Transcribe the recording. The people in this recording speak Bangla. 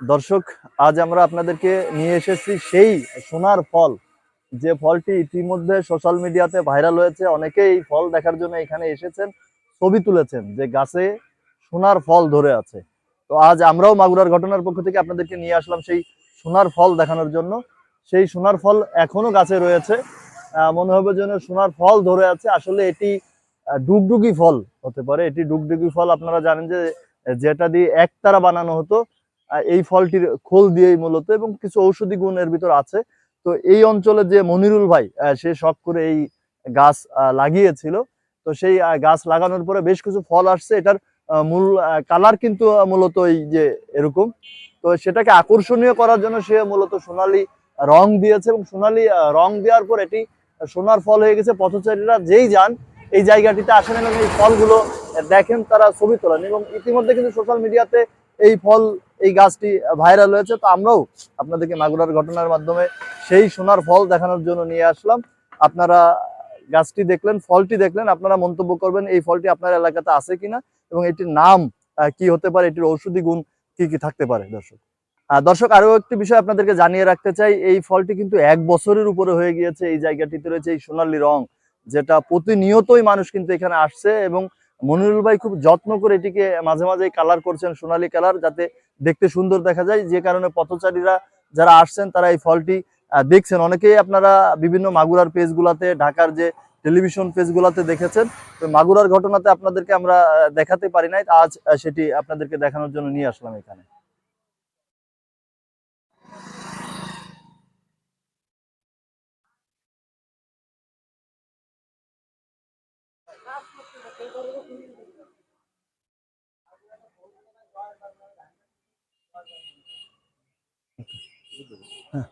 দর্শক, আজ আমরা আপনাদেরকে নিয়ে এসেছি সেই সোনার ফল। যে ফলটি ইতিমধ্যে সোশ্যাল মিডিয়াতে ভাইরাল হয়েছে, অনেকেই এই ফল দেখার জন্য এখানে এসেছেন, ছবি তুলেছেন যে গাছে সোনার ফল ধরে আছে। তো আজ আমরাও মাগুরার ঘটনার পক্ষ থেকে আপনাদেরকে নিয়ে আসলাম সেই সোনার ফল দেখানোর জন্য। সেই সোনার ফল এখনও গাছে রয়েছে মনে হবে যেন সোনার ফল ধরে আছে। আসলে এটি ডুগডুগি ফল হতে পারে। এটি ডুগডুগি ফল, আপনারা জানেন যে, যেটা দিয়ে একতারা বানানো হতো। এই ফলটির খোল দিয়েই মূলত এবং কিছু ঔষধি গুণ এর ভিতর আছে। তো এই অঞ্চলে যে মনিরুল ভাই সে শখ করে এই গাছ লাগিয়েছিল। তো সেই গাছ লাগানোর পরে বেশ কিছু ফল আসছে। এটার মূল কালার কিন্তু মূলত এই যে এরকম। তো সেটাকে আকর্ষণীয় করার জন্য সে মূলত সোনালী রং দিয়েছে এবং সোনালী রং দেওয়ার পর এটি সোনার ফল হয়ে গেছে। পথচারীরা যেই যান, এই জায়গাটিতে আসেন এবং এই ফলগুলো দেখেন, তারা ছবি তোলেন এবং ইতিমধ্যে কিন্তু সোশ্যাল মিডিয়াতে এই ফল এই গাছটি ভাইরাল হয়েছে। তো আমরাও আপনাদেরকে মাগুরার ঘটনার মাধ্যমে সেই সোনার ফল দেখানোর জন্য নিয়ে আসলাম। আপনারা গাছটি দেখলেন, ফলটি দেখলেন, আপনারা মন্তব্য করবেন এই ফলটি আপনার এলাকাতে আছে কিনা এবং এটির নাম কি হতে পারে, এটির ঔষধি গুণ কি কি থাকতে পারে, দর্শক। দর্শক আরও একটি বিষয় আপনাদেরকে জানিয়ে রাখতে চাই, এই ফলটি কিন্তু এক বছরের উপরে হয়ে গিয়েছে, এই জায়গাটিতে রয়েছে এই সোনালি রং, যেটা প্রতিনিয়তই মানুষ কিন্তু এখানে আসছে এবং মনিরুল ভাই খুব যত্ন করে এটিকে মাঝে মাঝে কালার করছেন, সোনালি কালার যাতে দেখতে সুন্দর দেখা যায়। যে কারণে পথচারীরা যারা আসছেন, তারা এই ফলটি দেখছেন। অনেকেই আপনারা বিভিন্ন মাগুরার পেজগুলাতে ঢাকার যে টেলিভিশন পেজগুলাতে দেখেছেন। তো মাগুরার ঘটনাতে আপনাদেরকে আমরা দেখাতে পারি নাই। আজ সেটি আপনাদেরকে দেখানোর জন্য নিয়ে আসলাম এখানে। হ্যাঁ।